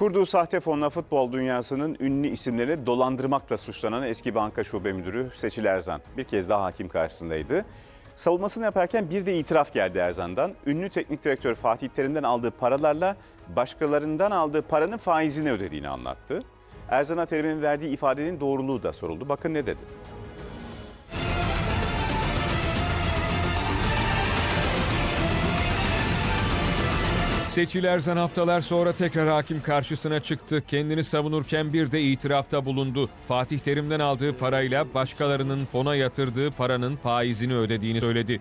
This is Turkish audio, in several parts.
Kurduğu sahte fonla futbol dünyasının ünlü isimlerini dolandırmakla suçlanan eski banka şube müdürü Seçil Erzan bir kez daha hakim karşısındaydı. Savunmasını yaparken bir de itiraf geldi Erzan'dan. Ünlü teknik direktör Fatih Terim'den aldığı paralarla başkalarından aldığı paranın faizini ödediğini anlattı. Erzan'a Terim'in verdiği ifadenin doğruluğu da soruldu. Bakın ne dedi. Seçil Erzan haftalar sonra tekrar hakim karşısına çıktı. Kendini savunurken bir de itirafta bulundu. Fatih Terim'den aldığı parayla başkalarının fona yatırdığı paranın faizini ödediğini söyledi.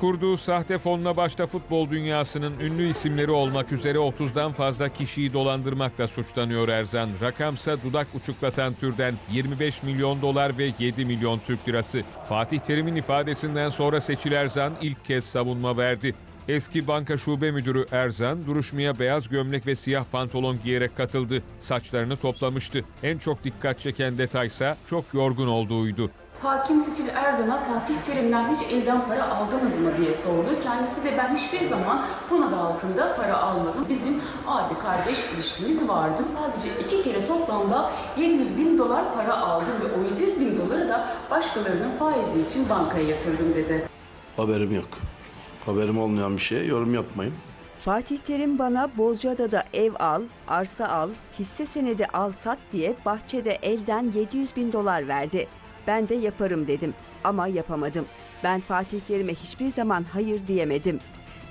Kurduğu sahte fonla başta futbol dünyasının ünlü isimleri olmak üzere 30'dan fazla kişiyi dolandırmakla suçlanıyor Erzan. Rakamsa dudak uçuklatan türden 25 milyon dolar ve 7 milyon Türk lirası. Fatih Terim'in ifadesinden sonra Seçil Erzan ilk kez savunma verdi. Eski banka şube müdürü Erzan duruşmaya beyaz gömlek ve siyah pantolon giyerek katıldı. Saçlarını toplamıştı. En çok dikkat çeken detaysa çok yorgun olduğuydu. Hakim Seçil Erzan'a Fatih Terim'den hiç elden para aldınız mı diye sordu. Kendisi de ben hiçbir zaman fon adı altında para almadım. Bizim abi kardeş ilişkimiz vardı. Sadece iki kere toplamda 700 bin dolar para aldım ve o 700 bin doları da başkalarının faizi için bankaya yatırdım dedi. Haberim yok. Haberim olmayan bir şeye yorum yapmayın. Fatih Terim bana Bozcaada'da ev al, arsa al, hisse senedi al sat diye bahçede elden 700 bin dolar verdi. Ben de yaparım dedim ama yapamadım. Ben Fatih Terim'e hiçbir zaman hayır diyemedim.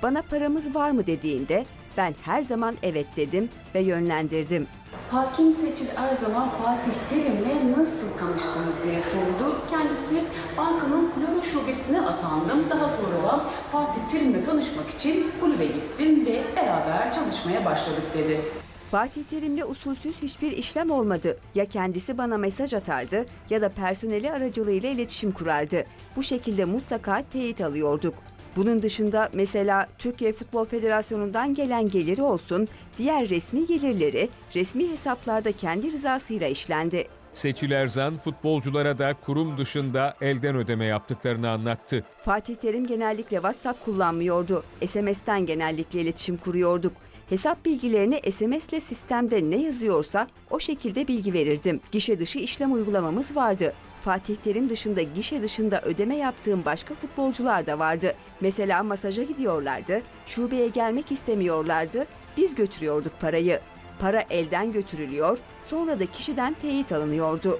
Bana paramız var mı dediğinde ben her zaman evet dedim ve yönlendirdim. Hakim Seçil Erzan'a Fatih Terim'le nasıl tanıştınız diye sordu. Kendisi bankanın Flora şubesine atandım. Daha sonra da Fatih Terim'le tanışmak için kulübe gittim ve beraber çalışmaya başladık dedi. Fatih Terim'le usulsüz hiçbir işlem olmadı. Ya kendisi bana mesaj atardı ya da personeli aracılığıyla iletişim kurardı. Bu şekilde mutlaka teyit alıyorduk. Bunun dışında mesela Türkiye Futbol Federasyonu'ndan gelen geliri olsun, diğer resmi gelirleri resmi hesaplarda kendi rızasıyla işlendi. Seçil Erzan futbolculara da kurum dışında elden ödeme yaptıklarını anlattı. Fatih Terim genellikle WhatsApp kullanmıyordu. SMS'ten genellikle iletişim kuruyorduk. Hesap bilgilerini SMS'le sistemde ne yazıyorsa o şekilde bilgi verirdim. Gişe dışı işlem uygulamamız vardı. Fatih Terim dışında gişe dışında ödeme yaptığım başka futbolcular da vardı. Mesela masaja gidiyorlardı, şubeye gelmek istemiyorlardı, biz götürüyorduk parayı. Para elden götürülüyor, sonra da kişiden teyit alınıyordu.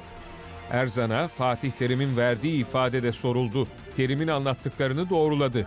Erzan'a Fatih Terim'in verdiği ifadede soruldu. Terim'in anlattıklarını doğruladı.